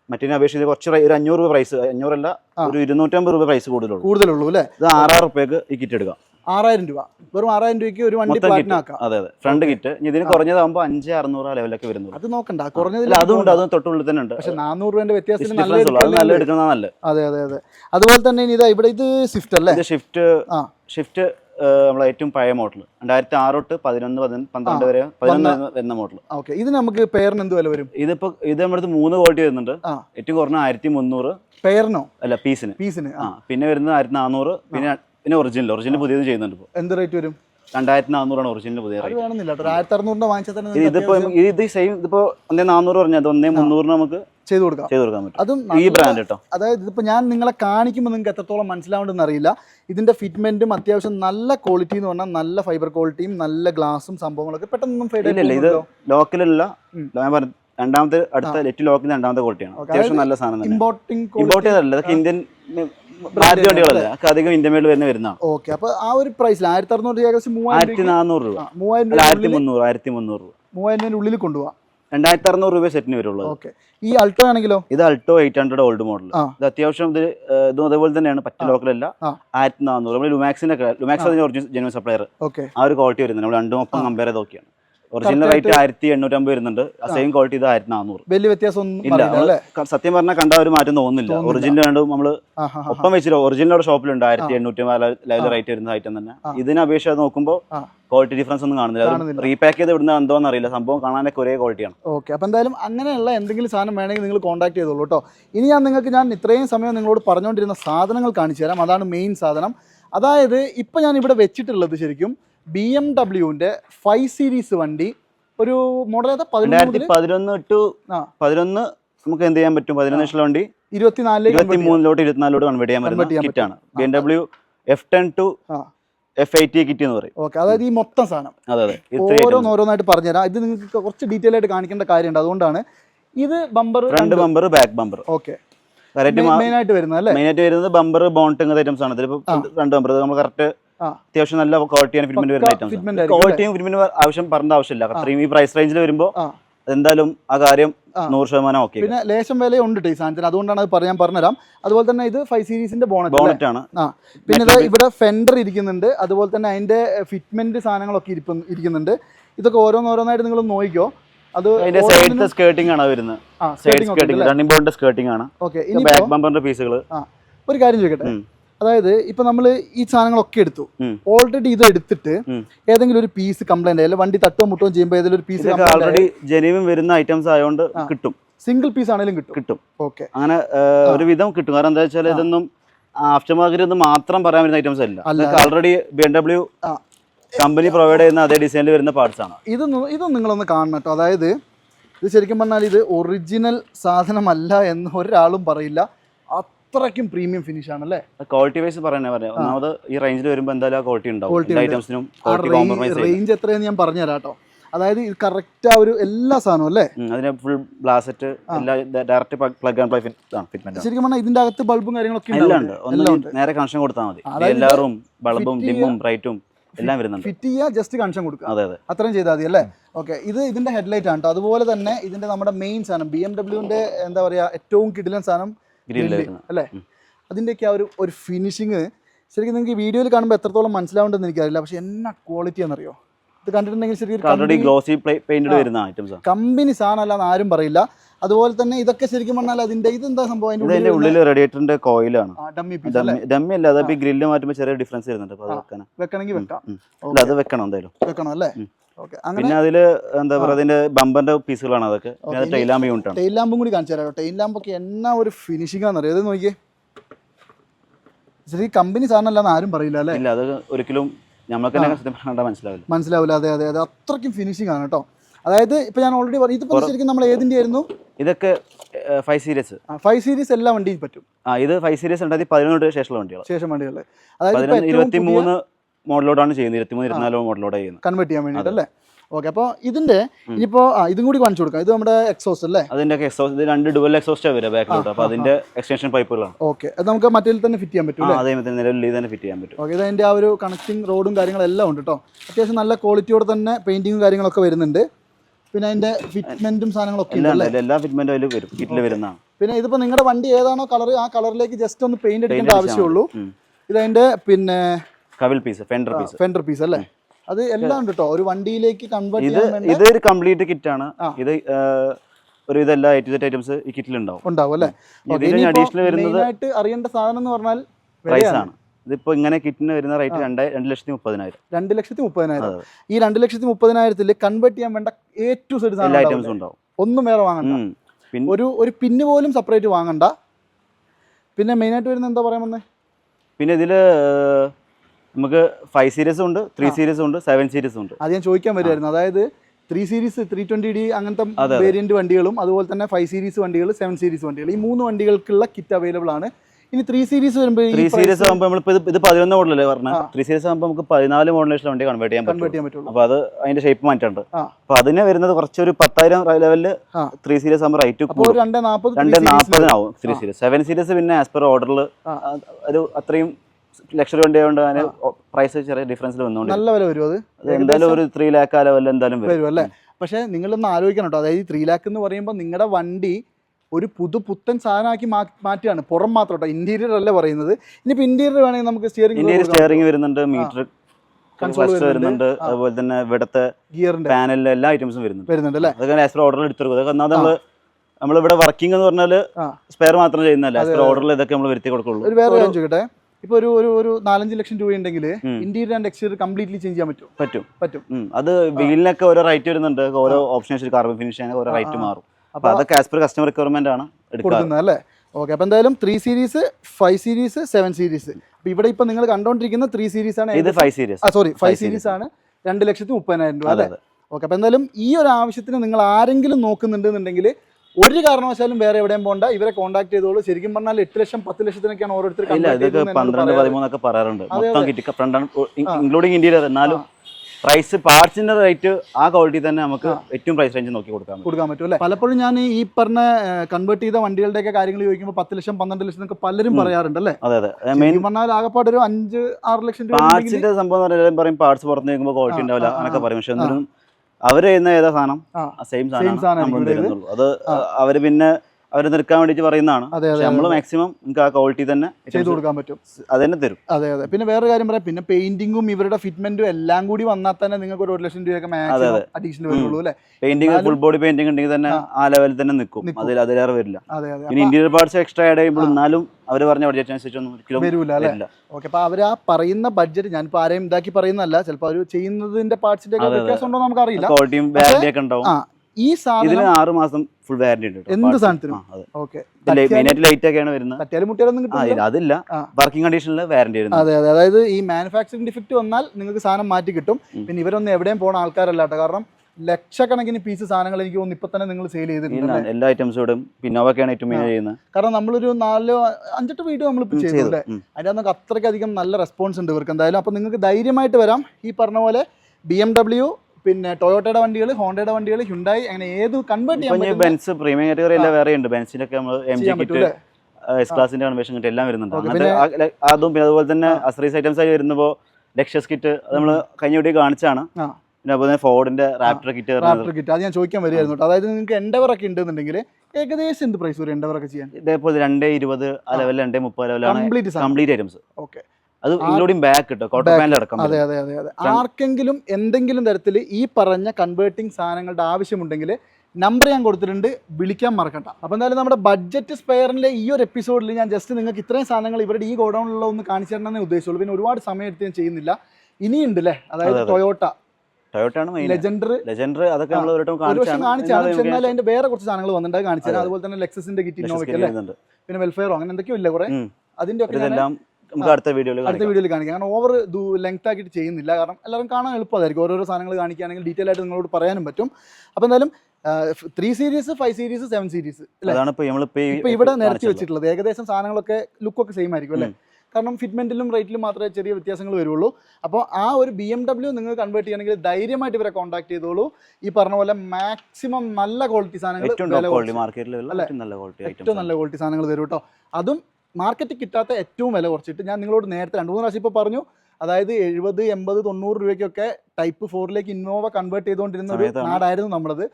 മറ്റേ അപേക്ഷിച്ച് കുറച്ച് ഒരു അഞ്ഞൂറ് രൂപ പ്രൈസ് അഞ്ഞൂറല്ല ഒരു ഇരുന്നൂറ്റമ്പത് രൂപ പ്രൈസ് കൂടുതലുള്ളൂ. കൂടുതലുള്ളൂ അല്ലേ? ഇത് ആറായിരം റുപ്യക്ക് ഈ കിറ്റ് എടുക്കാം. ആറായിരം രൂപ. വെറും ആറായിരം രൂപയ്ക്ക് ഒരു വണ്ടി അതെ അതെ. ഫ്രണ്ട് കിറ്റ് ഇതിന് കുറഞ്ഞതാകുമ്പോൾ അഞ്ച് അറുന്നൂറ് ലെവലൊക്കെ വരുന്നു അത് നോക്കണ്ട. കുറഞ്ഞതിൽ അതുകൊണ്ട് അതും തൊട്ടുള്ളിൽ തന്നെ ഉണ്ട്. പക്ഷെ നാനൂറ് രൂപന്റെ വ്യത്യാസത്തിന് നല്ല നല്ല എടുക്കുന്നതാണ് നല്ലത്. അതെ അതെ അതെ. അതുപോലെ തന്നെ ഇതാ ഇവിടെ ഇത് സ്വിഫ്റ്റ് അല്ലേ? സ്വിഫ്റ്റ് ഷിഫ്റ്റ് ആ. ഷിഫ്റ്റ് നമ്മളെ ഏറ്റവും പഴയ മോഡൽ രണ്ടായിരത്തി ആറ് തൊട്ട് പതിനൊന്ന് പന്ത്രണ്ട് വരെ പതിനൊന്ന് വരുന്ന- മോഡൽ ഓക്കെ. ഇത് നമുക്ക് പേരിന് എന്ത് വില വരും? ഇതിപ്പോ ഇത് നമ്മുടെ അടുത്ത് മൂന്ന് ക്വാളിറ്റി വരുന്നുണ്ട്. ഏറ്റവും കുറഞ്ഞ ആയിരത്തി മുന്നൂറ് പേരിനോ? അല്ല പീസിന്. പീസിന് ആ. പിന്നെ വരുന്നത് ആയിരത്തി നാനൂറ് പിന്നെ പിന്നെ ഒറിജിനൽ ഒറിജിനൽ പുതിയത് ചെയ്യുന്നുണ്ട് ഇപ്പോൾ എന്ത് റേറ്റ് വരും? രണ്ടായിരത്തി നാനൂറാണ് ഒറിജിനൽ പുതിയ റേറ്റ്. ഇതിപ്പോ ഇത് സെയിം ഇതിപ്പോ ഒന്നേ നാനൂറ് പറഞ്ഞത് ഒന്നേ മുന്നൂറിന് നമുക്ക് ചെയ്തു കൊടുക്കാം. ചെയ്തു കൊടുക്കാൻ പറ്റും. അതും ഈ ബ്രാൻഡ് കേട്ടോ അതായത് ഇതിപ്പോൾ ഞാൻ നിങ്ങളെ കാണിക്കുമ്പോൾ നിങ്ങൾക്ക് എത്രത്തോളം മനസ്സിലാവേണ്ടെന്ന് അറിയില്ല. ഇതിന്റെ ഫിറ്റ്മെന്റും അത്യാവശ്യം നല്ല ക്വാളിറ്റി എന്ന് പറഞ്ഞാൽ നല്ല ഫൈബർ ക്വാളിറ്റിയും നല്ല ഗ്ലാസും സംഭവങ്ങളൊക്കെ പെട്ടെന്നൊന്നും ഫെയ്ഡ് ഇല്ല ഇത് ലോക്കലല്ല ഉം. ഞാൻ പറഞ്ഞു രണ്ടാമത്തെ അടുത്ത ലെറ്റ് ലോക്കിന്റെ രണ്ടാമത്തെ ക്വാളിറ്റിയാണ് അത്യാവശ്യം നല്ല സാധനം ഇമ്പോർട്ടിംഗ് ഇമ്പോർട്ട് ചെയ്തല്ല ഇതൊക്കെ ഇന്ത്യൻ ഭാരതി വണ്ടികളല്ല? അതൊക്കെ അധികം ഇന്ത്യൻ മേളിൽ വരുന്ന വരുന്നതാണ്. ഓക്കെ അപ്പൊ ആ ഒരു പ്രൈസിൽ ആയിരത്തി അറുന്നൂറ് ഏകദേശം മൂവായിരം നാനൂറ് രൂപ രൂപ. ആ, മൂവായിരം അല്ല രൂപ ആയിരത്തി മുന്നൂറ് ആയിരത്തി മുന്നൂറ് രൂപ. മൂവായിരം ഉള്ളിൽ കൊണ്ടുപോകാം രണ്ടായിരത്തി അറുന്നൂറ് രൂപ സെറ്റിന് വരുള്ളൂ ഓക്കെ ഈ അൾട്ടോ ആണെങ്കിലോ? ഇത് Alto eight hundred old model ഇത് അത്യാവശ്യം ഇത് ഇതും അതേപോലെ തന്നെയാണ് പറ്റ ലോക്കലല്ല ആയിരത്തി നാനൂറ് നമ്മൾ ലുമാക്സിന്റെ ലുമാക്സ് അതിന്റെ ഒറിജിനൽ ജെനുവൻ സപ്ലയർ ഓക്കെ ആ ഒരു ക്വാളിറ്റി വരുന്നത് നമ്മൾ രണ്ടും ഒപ്പം കമ്പയർ ചെയ്ത് നോക്കിയാണ്. ഒറിജിനൽ റേറ്റ് ആയിരത്തി എണ്ണൂറ്റമ്പത് വരുന്നുണ്ട്. സെയിം ക്വാളിറ്റി ഇത് ആയിരത്തി നാനൂറ് വലിയ വ്യത്യാസം ഇല്ല സത്യം പറഞ്ഞാൽ കണ്ട ഒരു മാറ്റം തോന്നുന്നില്ല. ഒറിജിനൽ രണ്ടും നമ്മൾ ഒപ്പം വെച്ചില്ല ഒറിജിനൽ ഷോപ്പിലുണ്ട് ആയിരത്തി എണ്ണൂറ്റി ലെവൽ റേറ്റ് വരുന്ന ഐറ്റം തന്നെ. ഇതിനെ അപേക്ഷിച്ച് നോക്കുമ്പോൾ ക്വാളിറ്റി ഡിഫറൻസ് ഒന്നും കാണുന്നില്ല. കാണുന്നില്ല. റീപാക്ക് ചെയ്ത് ഇവിടുന്ന് എന്തോന്ന് അറിയില്ല. സംഭവം കാണാനൊക്കെ ഒരേ ക്വാളിറ്റിയാണ് ഓക്കെ അപ്പോൾ എന്തായാലും അങ്ങനെയുള്ള എന്തെങ്കിലും സാധനം വേണമെങ്കിൽ നിങ്ങൾ കോൺടാക്ട് ചെയ്തോളൂ കേട്ടോ ഇനി ഞാൻ നിങ്ങൾക്ക് ഞാൻ ഇത്രയും സമയം നിങ്ങളോട് പറഞ്ഞുകൊണ്ടിരുന്ന സാധനങ്ങൾ കാണിച്ചു തരാം. അതാണ് മെയിൻ സാധനം. അതായത് ഇപ്പം ഞാൻ ഇവിടെ വെച്ചിട്ടുള്ളത് ശരിക്കും ബി എം ഡബ്ല്യുവിന്റെ ഫൈവ് സീരീസ് വണ്ടി ഒരു മോഡൽ ഏതാ? പതിനൊന്ന് പതിനൊന്ന് ടു പതിനൊന്ന് നമുക്ക് എന്ത് ചെയ്യാൻ പറ്റും? പതിനൊന്ന് ലക്ഷം വണ്ടി ഇരുപത്തിനാലിലേക്ക് ഇരുപത്തി മൂന്നിലോട്ട് ഇരുപത്തിനാലിലോട്ട് കൺവേർട്ട് ചെയ്യാൻ പറ്റുന്ന കിറ്റാണ് B M W F ten two. F eighty kit എന്ന് പറയും. ഓക്കെ അതായത് ഈ മൊത്തം സാധനം. അതെ അതെ. ഓരോന്നോരോന്നായിട്ട് പറഞ്ഞുതരാം. ഇത് നിങ്ങൾക്ക് കുറച്ച് ഡീറ്റെയിൽ ആയിട്ട് കാണിക്കേണ്ട കാര്യമുണ്ട്. അതുകൊണ്ടാണ് ഇത് bumper front bumper back bumper okay main ആയിട്ട് വരുന്നത് അല്ലേ? മെയിൻ ആയിട്ട് വരുന്നത് ബമ്പർ ബോണ്ട് ഐറ്റംസ് ആണ്. ഇതിലിപ്പോ രണ്ട് ബമ്പർ നമ്മൾ കറക്റ്റ്. അത്യാവശ്യം നല്ല ക്വാളിറ്റിയാണ് ഫിറ്റ്മെന്റ് വരുന്ന ഐറ്റംസ് ക്വാളിറ്റിയും ഫിറ്റ്മെന്റ് ആവശ്യം പറഞ്ഞ ആവശ്യമില്ല. അത്രയും ഈ പ്രൈസ് റേഞ്ചിൽ വരുമ്പോൾ. എന്തായാലും ആ. കാര്യം. നൂറ് ശതമാനം ഓക്കെ പിന്നെ ലേശം വിലയുണ്ട് ഉണ്ട് ഈ സാധനത്തിന്. അതുകൊണ്ടാണ് അത് പറയാൻ പറഞ്ഞുതരാം. അതുപോലെ തന്നെ ഇത് ഫൈവ് സീരീസിന്റെ ബോണറ്റ് ബോണറ്റ് ആണ്. ആ. പിന്നെ ഇത് ഇവിടെ ഫെൻഡർ ഇരിക്കുന്നുണ്ട്. അതുപോലെ തന്നെ അതിന്റെ ഫിറ്റ്മെന്റ് സാധനങ്ങളൊക്കെ ഇരിക്കുന്നുണ്ട്. ഇതൊക്കെ ഓരോന്നോരോന്നായിട്ട് നിങ്ങൾ നോക്കിക്കോ. അത് അതിന്റെ സൈഡിലത്തെ സ്കേർട്ടിംഗ് ആണ് വരുന്നത്. ആ സ്കേർട്ടിംഗ് റണ്ണിംഗ് സ്കേർട്ടിംഗ് ആണ്. ഓക്കെ ബാക്ക് ബമ്പറിന്റെ പീസുകൾ ഒരു കാര്യം ചോദിക്കട്ടെ. അതായത് ഇപ്പൊ നമ്മൾ ഈ സാധനങ്ങളൊക്കെ എടുത്തു. ഓൾറെഡി ഇത് എടുത്തിട്ട് ഏതെങ്കിലും ഒരു പീസ് കംപ്ലൈന്റ് അല്ലെങ്കിൽ വണ്ടി തട്ടോ മുട്ടോ ചെയ്യുമ്പോൾ ഏതെങ്കിലും ഒരു പീസ് ഓൾറെഡി ജനീവം വരുന്ന ഐറ്റംസ് ആയതുകൊണ്ട് കിട്ടും. സിംഗിൾ പീസ് ആണെങ്കിലും കിട്ടും. കിട്ടും. ഓക്കെ അങ്ങനെ ഒരു വിധം കിട്ടും. കാരണം എന്താ വെച്ചാൽ ഇതൊന്നും ആഫ്റ്റർ മാർക്കറ്റ് എന്ന് മാത്രം പറയാൻ വരുന്ന ഐറ്റംസ് അല്ല. Already B M W company provide ചെയ്യുന്ന അതേ ഡിസൈനിൽ വരുന്ന പാർട്സ് ആണ്. ഇത് ഇതൊന്നും ഇത് നിങ്ങളൊന്ന് കാണണം കേട്ടോ. അതായത് ഇത് ശരിക്കും പറഞ്ഞാൽ ഇത് ഒറിജിനൽ സാധനമല്ല എന്ന് ഒരാളും പറയില്ല. അത്രയ്ക്കും പ്രീമിയം ഫിനിഷ് ആണ് അല്ലേ ക്വാളിറ്റി വൈസ് പറയണേ പറയാം. ഒന്നാമത് ഈ റേഞ്ചിൽ വരുമ്പോൾ എന്തായാലും ക്വാളിറ്റി ഉണ്ടാവും. ഐറ്റംസിനും ചെയ്യും റേഞ്ച് എത്രയെന്ന് ഞാൻ പറഞ്ഞുതരാം കേട്ടോ അതായത് കറക്റ്റ് ആ ഒരു എല്ലാ സാധനവും അല്ലേ? അതിന് full ബ്ലാസറ്റ് direct plug and play fitment ശരിക്കും പറഞ്ഞാൽ ഇതിന്റെ അകത്ത് ബൾബും കാര്യങ്ങളൊക്കെ എല്ലാം ഉണ്ട്. നേരെ കണക്ഷൻ കൊടുത്താൽ മതി. എല്ലാ റൂം ബൾബും ഡിമ്മും ബ്രൈറ്റും എല്ലാം വരുന്നുണ്ട്. ഫിറ്റ് ചെയ്യുക ജസ്റ്റ് കണക്ഷൻ കൊടുക്കുക. അതെ അതെ. അത്രയും ചെയ്താൽ മതി അല്ലേ? ഓക്കെ ഇത് ഇതിന്റെ ഹെഡ്ലൈറ്റ് ആണ് കേട്ടോ അതുപോലെ തന്നെ ഇതിന്റെ നമ്മുടെ മെയിൻ സാധനം ബി എം ഡബ്ല്യുവിന്റെ എന്താ പറയാ ഏറ്റവും കിടിലൻ സാധനം അല്ലേ? അതിന്റെയൊക്കെ ആ ഒരു ഒരു ഫിനിഷിങ് ശരിക്കും നിങ്ങൾക്ക് വീഡിയോയിൽ കാണുമ്പോൾ എത്രത്തോളം മനസ്സിലാവുണ്ടെന്ന് എനിക്കറിയില്ല. പക്ഷെ എന്നാ ക്വാളിറ്റി ആണെന്നറിയോ? ഇത് കണ്ടിട്ടുണ്ടെങ്കിൽ ശരിക്കും കമ്പനി സാധനം അല്ലാന്ന് ആരും പറയില്ല. അതുപോലെ തന്നെ ഇതൊക്കെ ശരിക്കും പറഞ്ഞാൽ അതിന്റെ ഇതെന്താ സംഭവം? അതിന്റെ ഉള്ളിൽ റേഡിയേറ്ററിന്റെ കോയിലാണ് ഡമ്മി അല്ലേ? ഈ ഗ്രില്ല് മാറ്റുമ്പോൾ ചെറിയ ഡിഫറൻസ് വരുന്നുണ്ട് അത് വെക്കണമെങ്കിൽ വെക്കാം. അല്ല അത് വെക്കണം എന്തായാലും. വെക്കണം അല്ലേ. പിന്നെ അതിൽ എന്താ പറയുക അതിന്റെ ബമ്പറിന്റെ പീസുകളാണ് അതൊക്കെ. ടൈലാമ്പും അത് യൂണിറ്റ് ലാമ്പും കൂടി കാണിച്ചു തരാം ടെയിൽ ലാമ്പൊക്കെ എന്നാ ഒരു ഫിനിഷിംഗ് ആണെന്നറിയാം? ഇത് നോക്കിയേ. ശരി കമ്പനി സാധനം അല്ലാന്ന് ആരും പറയില്ല അല്ലേ? ഇല്ല അത് ഒരിക്കലും പറഞ്ഞാൽ മനസ്സിലാവില്ല. മനസ്സിലാവില്ല. അതെ അതെ അതെ. അത്രയ്ക്കും ഫിനിഷിംഗ് ആണ് കേട്ടോ. അതായത് ഇപ്പൊ ഞാൻ ഓൾറെഡി പറഞ്ഞു ഇതിപ്പോ ശരിക്കും നമ്മൾ ഏതിന്റെ ആയിരുന്നു? ഇതൊക്കെ ഫൈവ് സീരീസ് ഫൈവ് സീരീസ് എല്ലാ വണ്ടിയും പറ്റും. ആ ഇത് ഫൈവ് സീരീസ് രണ്ടായിരത്തി പതിനൊന്നിട്ട് ശേഷമുള്ള വണ്ടികൾ ശേഷം വണ്ടികൾ അതായത് ഇരുപത്തി മൂന്ന് മോഡലോടാണ് ചെയ്യുന്നത്. ഇരുപത്തി മൂന്ന് ഇരുപത്തിനാലോ മോഡലോടെ ചെയ്യുന്നത്. കൺവേർട്ട് ചെയ്യാൻ വേണ്ടിയിട്ട് അല്ലേ? ഓക്കെ അപ്പോൾ ഇതിന്റെ ഇനിയിപ്പോ ഇതും കൂടി കാണിച്ചു കൊടുക്കാം. ഇത് നമ്മുടെ എക്സോസ് അല്ലേ? അതിന്റെ എക്സോസ് എക്സോസ്റ്റ് ഇത് രണ്ട് ഡുവൽ വരെ വരിക ബാക്കിലോട്ട് അപ്പോൾ അതിന്റെ എക്സ്റ്റൻഷൻ പൈപ്പുകളാണ് ഓക്കെ അത് നമുക്ക് മറ്റേ തന്നെ ഫിറ്റ് ചെയ്യാൻ പറ്റും അതേ മതി നിലവിൽ തന്നെ ഫിറ്റ് ചെയ്യാൻ പറ്റും. ഓക്കെ ഇത് അതിന്റെ ആ ഒരു കണക്റ്റിംഗ് റോഡും കാര്യങ്ങളെല്ലാം ഉണ്ട് കേട്ടോ അത്യാവശ്യം നല്ല ക്വാളിറ്റിയോടെ തന്നെ പെയിന്റിങ്ങും കാര്യങ്ങളൊക്കെ വരുന്നുണ്ട്. പിന്നെ അതിന്റെ ഫിറ്റ്മെന്റും സാധനങ്ങളൊക്കെ എല്ലാം ഫിറ്റ്മെന്റും അതിൽ വരും. കിറ്റിൽ വരുന്നതാണ് പിന്നെ ഇതിപ്പോ നിങ്ങളുടെ വണ്ടി ഏതാണോ കളർ ആ കളറിലേക്ക് ജസ്റ്റ് ഒന്ന് പെയിന്റ് അടിക്കേണ്ട ആവശ്യമുള്ളൂ. ഇതതിന്റെ പിന്നെ കവിൽ piece fender piece fender piece അല്ലേ? അത് എല്ലാം ഉണ്ട് കേട്ടോ ഒരു വണ്ടിയിലേക്ക് കൺവേർട്ട് ചെയ്യാൻ ഇത് ഒരു കംപ്ലീറ്റ് കിറ്റ് ആണ്. ഇത് ഒരു ഇതെല്ലാം എ ടു സെറ്റ് ഐറ്റംസ് ഈ കിറ്റിൽ ഉണ്ടാവും ഉണ്ടാവും അല്ലേ അഡീഷണൽ വരുന്നത് അറിയേണ്ട സാധനം എന്ന് പറഞ്ഞാൽ ഇതിപ്പോ ഇങ്ങനെ കിറ്റിന് വരുന്ന റേറ്റ് രണ്ട് രണ്ട് ലക്ഷത്തി മുപ്പതിനായിരം രണ്ട് ലക്ഷത്തി മുപ്പതിനായിരം. ഈ രണ്ട് ലക്ഷത്തി മുപ്പതിനായിരത്തിൽ കൺവേർട്ട് ചെയ്യാൻ വേണ്ട എ ടു സൈഡ് എല്ലാ ഐറ്റംസും ഉണ്ടാവും. ഉണ്ടാവും. ഒന്നും വേറെ വാങ്ങണ്ട. പിന്നെ ഒരു ഒരു പിന്ന് പോലും സെപ്പറേറ്റ് വാങ്ങണ്ട. പിന്നെ മെയിൻ ആയിട്ട് വരുന്ന എന്താ പറയാൻ വന്നേ? പിന്നെ ഇതിൽ നമുക്ക് ഫൈവ് സീരീസും ഉണ്ട് ത്രീ സീരീസും ഉണ്ട് സെവൻ സീരീസും ഉണ്ട്. അത് ഞാൻ ചോദിക്കാൻ വരുമായിരുന്നു അതായത് three series three twenty D അങ്ങനത്തെ വേരിയന്റ് വണ്ടികളും അതുപോലെ തന്നെ ഫൈവ് സീരീസ് വണ്ടികൾ സെവൻ സീരീസ് വണ്ടികൾ ഈ മൂന്ന് വണ്ടികൾക്കുള്ള കിറ്റ് അവൈലബിൾ ആണ്. ഇനി ത്രീ സീരീസ് വരുമ്പോൾ ത്രീ സീരീസ് ആകുമ്പോൾ നമ്മളിപ്പോൾ ഇത് ഇത് പതിനൊന്ന് മോഡലല്ലേ പറഞ്ഞത്. ത്രീ സീരീസ് ആകുമ്പോൾ നമുക്ക് പതിനാല് മോഡലേഷൻ വണ്ടി കൺവേർട്ട് ചെയ്യാൻ കൺവേർട്ട് പറ്റും ചെയ്യാൻ പറ്റുള്ളൂ. അപ്പോൾ അത് അതിന്റെ ഷേപ്പ് മാറ്റുണ്ട്. അപ്പോൾ അതിന് വരുന്നത് കുറച്ചൊരു പത്തായിരം ലെവലിൽ. ത്രീ സീരീസ് ആകുമ്പോൾ റേറ്റ് ഒരു രണ്ട് നാൽപ്പത് രണ്ട് നാൽപ്പതിനാവും ത്രീ. സീരീസ് സെവൻ സീരീസ് പിന്നെ ആസ് പെർ ഓർഡറിൽ ഒരു അത്രയും ലക്ഷറി വണ്ടി ആയതുകൊണ്ട് അതിന് പ്രൈസ് ചെറിയ ഡിഫറൻസിൽ വന്നുകൊണ്ട് നല്ല വില വരും അത്. എന്തായാലും ഒരു ത്രീ ലാക്ക് ആ ലെവലിൽ എന്തായാലും വരും. വരും അല്ലേ? പക്ഷേ നിങ്ങളൊന്ന് ആലോചിക്കണം കേട്ടോ അതായത് ത്രീ ലാക്ക് എന്ന് പറയുമ്പോൾ നിങ്ങളുടെ വണ്ടി ഒരു പുതു പുത്തൻ സാധനമാക്കി മാറ്റുകയാണ്. പുറം മാത്രം ഇന്റീരിയർ അല്ല പറയുന്നത്. ഇനിയിപ്പോൾ ഇന്റീരിയർ വേണമെങ്കിൽ നമുക്ക് സ്റ്റിയറിംഗ് ഇന്റീരിയർ സ്റ്റിയറിംഗ് വരുന്നുണ്ട് മീറ്റർ വരുന്നുണ്ട്. അതുപോലെ തന്നെ ഇവിടുത്തെ ഗിയറിന്റെ പാനലിലെ എല്ലാ ഐറ്റംസും വരുന്നുണ്ട്. വരുന്നുണ്ട് അല്ലേ? അതൊക്കെ ആസ് പെർ ഓർഡറിൽ എടുത്തെടുക്കും അതൊക്കെ നമ്മൾ നമ്മളിവിടെ വർക്കിംഗ് എന്ന് പറഞ്ഞാൽ സ്പെയർ മാത്രം ചെയ്യുന്നതല്ല? ആസ് ഓർഡറിൽ ഇതൊക്കെ നമ്മൾ വരുത്തി കൊടുക്കുള്ളൂ. ഒരു വേറെ ചോദിക്കട്ടെ. ഇപ്പൊ ഒരു ഒരു ഒരു നാലഞ്ച് ലക്ഷം രൂപ ഉണ്ടെങ്കിൽ interior and exterior completely change ചെയ്യാൻ പറ്റും. പറ്റും. പറ്റും അത് വീലിനൊക്കെ ഓരോ റൈറ്റ് വരുന്നുണ്ട്. ഓരോ ഓപ്ഷൻ കാർബൺ ഫിനിഷ് ഓരോ റൈറ്റ് മാറും. അപ്പൊ അപ്പൊ അതൊക്കെ ആസ് പെർ കസ്റ്റമർ റിക്വയർമെന്റ് ആണ് കൊടുക്കുന്നത് അല്ലേ? ഓക്കെ അപ്പോൾ എന്തായാലും three series five series seven series അപ്പോൾ ഇവിടെ ഇപ്പോൾ നിങ്ങൾ കണ്ടുകൊണ്ടിരിക്കുന്ന ത്രീ സീരീസ് ആണ് ഇത് ഫൈവ് സീരീസ് ആ സോറി ഫൈവ് സീരീസ് ആണ്. രണ്ട് ലക്ഷത്തി മുപ്പതിനായിരം രൂപ അതെ അല്ലേ? ഓക്കെ അപ്പോൾ എന്തായാലും ഈ ഒരു ആവശ്യത്തിന് നിങ്ങൾ ആരെങ്കിലും നോക്കുന്നുണ്ടെന്നുണ്ടെങ്കിൽ ഒരു കാരണവശാലും വേറെ എവിടെയും പോകണ്ട ഇവരെ കോൺടാക്ട് ചെയ്തോളൂ. ശരിക്കും പറഞ്ഞാൽ എട്ട് ലക്ഷം പത്ത് ലക്ഷത്തിനൊക്കെയാണ് ഓരോരുത്തർ പന്ത്രണ്ട്. പതിമൂന്നൊക്കെ പറയാറുണ്ട്. ഇൻക്ലൂഡിംഗ് ഇന്ത്യയിലെ എന്നാലും പ്രൈസ് പാർട്സിന്റെ റേറ്റ് ആ ക്വാളിറ്റി തന്നെ നമുക്ക് ഏറ്റവും പ്രൈസ് റേഞ്ച് നോക്കി കൊടുക്കാൻ കൊടുക്കാൻ പറ്റും അല്ലേ? പലപ്പോഴും ഞാൻ ഈ പറഞ്ഞ കൺവേർട്ട് ചെയ്ത വണ്ടികളുടെ ഒക്കെ കാര്യങ്ങൾ ചോദിക്കുമ്പോൾ പത്ത് ലക്ഷം പന്ത്രണ്ട് ലക്ഷം എന്നൊക്കെ പലരും പറയാറുണ്ട് അല്ലേ? അതെ അതെ. മെയിൻ പറഞ്ഞാൽ ആകപ്പാട് ഒരു അഞ്ച് ആറ് ലക്ഷം പാർട്സിന്റെ സംഭവം പറയും പാർട്സ് പുറത്ത് നോക്കുമ്പോൾ ക്വാളിറ്റി ഉണ്ടാവില്ല അങ്ങനൊക്കെ പറയും. പക്ഷെ അവർ ചെയ്യുന്ന ഏതാ സാധനം? സെയിം സാധനം അത് അവർ പിന്നെ അവർ നിൽക്കാൻ വേണ്ടിയിട്ട് പറയുന്നതാണ്. നമ്മൾ മാക്സിമം നിങ്ങൾക്ക് ആ ക്വാളിറ്റി തന്നെ ചെയ്തു കൊടുക്കാൻ പറ്റും. അത് തന്നെ തരും. അതെ അതെ. പിന്നെ വേറെ കാര്യം പറയാം. പിന്നെ പെയിന്റിങ്ങും ഇവരുടെ ഫിറ്റ്മെന്റും എല്ലാം കൂടി വന്നാൽ തന്നെ നിങ്ങൾക്ക് ഒരു ലക്ഷം രൂപയൊക്കെ മാക്സിമം അഡീഷണൽ വരുള്ളൂ അല്ലേ? പെയിന്റിംഗ് ഫുൾ ബോഡി പെയിന്റിംഗ് ഉണ്ടെങ്കിൽ തന്നെ ആ. ലെവലിൽ തന്നെ നിൽക്കും. അതിൽ അതിലേറെ വരില്ല. പിന്നെ ഇന്റീരിയർ പാർട്സ് എക്സ്ട്രാ ആഡ് ചെയ്യുമ്പോൾ എന്നാലും അവർ പറഞ്ഞ ബഡ്ജറ്റ് അനുസരിച്ചൊന്നും വരില്ല വരൂല അല്ലേ ഓക്കെ അപ്പൊ അവർ ആ പറയുന്ന ബഡ്ജറ്റ് ഞാനിപ്പോ ആരെയും ഇതാക്കി പറയുന്നതല്ല. ചിലപ്പോൾ അവർ ചെയ്യുന്നതിന്റെ പാർട്സിന്റെ. വ്യത്യാസം ഉണ്ടോ നമുക്ക് അറിയില്ല ക്വാളിറ്റിയും പക്ഷേ- ഒക്കെ ഉണ്ടാവും. ഈ സാധനം ഇതിന് ആറ് മാസം ഫുൾ വാറന്റി ഉണ്ട് എന്ത്. സാധനത്തിനും? ഓക്കെ. മെയിനായിട്ട് ലൈറ്റ് ഒക്കെയാണ് വരുന്നത്. തട്ടിയാലും മുട്ടിയാലൊന്നും കിട്ടില്ല അതില്ല. വർക്കിംഗ് കണ്ടീഷനിൽ വാറന്റി വരുന്നത്. അതെ അതെ. അതായത് ഈ മാനുഫാക്ചറിംഗ് ഡിഫക്റ്റ് വന്നാൽ നിങ്ങൾക്ക് സാധനം മാറ്റി കിട്ടും. പിന്നെ ഇവരൊന്നും എവിടെയും പോണ ആൾക്കാരല്ല കേട്ടോ. കാരണം ലക്ഷക്കണക്കിന് പീസ് സാധനങ്ങൾ എനിക്ക് തോന്നുന്നു ഇപ്പൊ തന്നെ നിങ്ങൾ സെയിൽ ചെയ്തിട്ടുണ്ട് എല്ലാ ഐറ്റംസോടും പിന്നോവൊക്കെയാണ് ഏറ്റവും മെയിൻ ചെയ്യുന്നത്. കാരണം നമ്മളൊരു നാലോ അഞ്ചെട്ട് വീഡിയോ നമ്മൾ ഇപ്പൊ ചെയ്തിട്ടുണ്ട്. അതിന്റെ അന്നൊക്കെ അത്രയ്ക്കധികം നല്ല റെസ്പോൺസ് ഉണ്ട് ഇവർക്ക്. എന്തായാലും അപ്പൊ നിങ്ങൾക്ക് ധൈര്യമായിട്ട് വരാം. ഈ പറഞ്ഞ പോലെ ബി എം ഡബ്ല്യു പിന്നെ ടൊയോട്ടയുടെ വണ്ടികൾ ഹോണ്ടയുടെ വണ്ടികൾ ഹ്യുണ്ടായി അങ്ങനെ ഏത് കൺവേർട്ട് ചെയ്യാൻ ബെൻസ് പ്രീമിയം കാറ്റഗറി എല്ലാം വേറെ ഉണ്ട്. ബെൻസിന്റെ ഒക്കെ നമ്മൾ എം ജി കിറ്റ് എസ് ക്ലാസിന്റെ കൺവേഷൻ കിറ്റ് എല്ലാം വരുന്നുണ്ട്. അങ്ങനത്തെ അതും പിന്നെ അതുപോലെ തന്നെ അസറീസ് ഐറ്റംസ് ആയി വരുന്നപ്പോൾ ലക്ഷസ് കിറ്റ് അത് നമ്മൾ കഴിഞ്ഞ വീട്ടിൽ കാണിച്ചാണ്. പിന്നെ അതുപോലെ ഫോർഡിന്റെ റാപ്റ്റർ കിറ്റ് റാപ്റ്റർ കിറ്റ് അത് ഞാൻ ചോദിക്കാൻ വരികയായിരുന്നു അതായത് നിങ്ങൾക്ക് എൻഡവർ ഒക്കെ ഉണ്ടെന്നുണ്ടെങ്കിൽ ഏകദേശം എന്ത് പ്രൈസ് വരും എൻഡവർ ഒക്കെ ചെയ്യാൻ? ഇതേപോലെ രണ്ടേ ഇരുപത് ആ ലെവലിൽ ലെവൽ രണ്ടേ മുപ്പത് ലെവലാണ് കംപ്ലീറ്റ് ഐറ്റംസ് ഓക്കെ അത് ഇൻക്ലൂഡിംഗ് ബാക്ക് കേട്ടോ കോട്ടൺ. പാന്റ് അടക്കം അതെ അതെ അതെ അതെ. ആർക്കെങ്കിലും എന്തെങ്കിലും തരത്തിൽ ഈ പറഞ്ഞ കൺവേർട്ടിംഗ് സാധനങ്ങളുടെ ആവശ്യമുണ്ടെങ്കിൽ നമ്പർ ഞാൻ കൊടുത്തിട്ടുണ്ട് വിളിക്കാൻ മറക്കണ്ട. അപ്പോൾ എന്തായാലും നമ്മുടെ ബഡ്ജറ്റ് സ്പെയറിന്റെ ഈ ഒരു എപ്പിസോഡിൽ ഞാൻ ജസ്റ്റ് നിങ്ങൾക്ക് ഇത്രയും സാധനങ്ങൾ ഇവരുടെ ഈ ഗോഡൗണിലുള്ള ഒന്ന് കാണിച്ചു തരണമെന്നേ ഉദ്ദേശിച്ചുള്ളൂ. പിന്നെ ഒരുപാട് സമയം എടുത്ത് ഞാൻ ചെയ്യുന്നില്ല. ഇനിയുണ്ട് അല്ലേ അതായത് അതെ, അതെ. ടൊയോട്ട അതിന്റെ വേറെ കുറച്ച് സാധനങ്ങൾ വന്നിട്ടുണ്ട്. കാണിച്ചു അതുപോലെ തന്നെ ലെക്സസിന്റെ കിറ്റ് ഇന്നോവയ്ക്ക് അല്ലേ പിന്നെ വെൽഫെയറോ അങ്ങനെ എന്തൊക്കെയോ ഇല്ല കുറെ. അതിന്റെ ഒക്കെ നമുക്ക് അടുത്ത വീഡിയോയിൽ അടുത്ത വീഡിയോയിൽ കാണിക്കാം. കാരണം ഓവർ ലെങ്ത് ആക്കിയിട്ട് ചെയ്യുന്നില്ല. കാരണം എല്ലാവരും കാണാൻ എളുപ്പമായിരിക്കും ഓരോരോ സാധനങ്ങൾ കാണിക്കുകയാണെങ്കിൽ ഡീറ്റെയിൽ ആയിട്ട് നിങ്ങളോട് പറയാനും പറ്റും. അപ്പോൾ എന്തായാലും three series five series seven series അതാണ് ഇപ്പൊ നമ്മൾ ഇവിടെ നിരത്തി വെച്ചിട്ടുള്ളത്. ഏകദേശം സാധനങ്ങളൊക്കെ ലുക്കൊക്കെ സെയിം ആയിരിക്കും അല്ലേ? കാരണം ഫിറ്റ്മെന്റിലും റേറ്റിലും മാത്രമേ ചെറിയ വ്യത്യാസങ്ങൾ വരുള്ളൂ. അപ്പോൾ ആ ഒരു ബി എം ഡബ്ല്യു നിങ്ങൾ കൺവേർട്ട് ചെയ്യണമെങ്കിൽ ധൈര്യമായിട്ട് ഇവരെ കോൺടാക്ട് ചെയ്തോളൂ. ഈ പറഞ്ഞ പോലെ മാക്സിമം നല്ല ക്വാളിറ്റി സാധനങ്ങൾ ഏറ്റവും നല്ല ക്വാളിറ്റി ഏറ്റവും നല്ല ക്വാളിറ്റി സാധനങ്ങൾ തരും കേട്ടോ. അതും മാർക്കറ്റിൽ കിട്ടാത്ത ഏറ്റവും വില കുറച്ചിട്ട് ഞാൻ നിങ്ങളോട് നേരത്തെ രണ്ട് മൂന്ന് പ്രാവശ്യം ഇപ്പോൾ പറഞ്ഞു. അതായത് എഴുപത് എൺപത് തൊണ്ണൂറ് രൂപയ്ക്കൊക്കെ ടൈപ്പ് ഫോറിലേക്ക് ഇന്നോവ കൺവേർട്ട് ചെയ്തുകൊണ്ടിരുന്ന ഒരു നാടായിരുന്നു നമ്മളത്.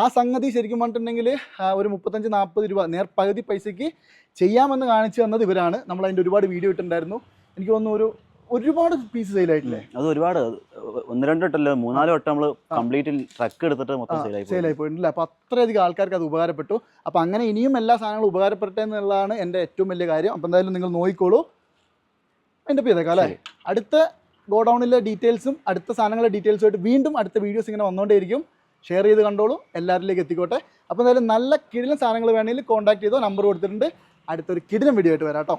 ആ സംഗതി ശരിക്കും പറഞ്ഞിട്ടുണ്ടെങ്കിൽ ഒരു മുപ്പത്തഞ്ച് നാൽപ്പത് രൂപ നേർ പകുതി പൈസയ്ക്ക് ചെയ്യാമെന്ന് കാണിച്ചു തന്നത് ഇവരാണ്. നമ്മൾ അതിന്റെ ഒരുപാട് വീഡിയോ ഇട്ടിട്ടുണ്ടായിരുന്നു. എനിക്ക് തോന്നുന്നു ഒരു ഒരുപാട് പീസ് സെയിലായിട്ടില്ലേ അത് ഒരുപാട്. ഒന്ന് രണ്ട് വട്ടമല്ല മൂന്നാൽ വട്ടം നമ്മൾ കംപ്ലീറ്റ് ട്രക്ക് എടുത്തിട്ട് മൊത്തം സെയിലായി സെയിലായി പോയിട്ടില്ല അപ്പോൾ അത്രയധികം ആൾക്കാർക്ക് അത് ഉപകാരപ്പെട്ടു. അപ്പോൾ അങ്ങനെ ഇനിയും എല്ലാ സാധനങ്ങളും ഉപകാരപ്പെട്ടെ എന്നുള്ളതാണ് എന്റെ ഏറ്റവും വലിയ കാര്യം. അപ്പൊ എന്തായാലും നിങ്ങൾ നോക്കിക്കോളൂ. എന്റെ ചെയ്തേക്കാം അല്ലേ അടുത്ത ഗോഡൗണിലെ ഡീറ്റെയിൽസും അടുത്ത സാധനങ്ങളുടെ ഡീറ്റെയിൽസും ആയിട്ട് വീണ്ടും അടുത്ത വീഡിയോസ് ഇങ്ങനെ വന്നുകൊണ്ടേയിരിക്കും ഷെയർ ചെയ്ത് കണ്ടോളൂ. എല്ലാവരിലേക്ക് എത്തിക്കോട്ടെ. അപ്പോൾ എന്തായാലും നല്ല കിടിലൻ സാധനങ്ങൾ വേണമെങ്കിൽ കോൺടാക്ട് ചെയ്തോ നമ്പർ കൊടുത്തിട്ടുണ്ട്. അടുത്തൊരു കിടിലൻ വീഡിയോ ആയിട്ട് വരാം കേട്ടോ.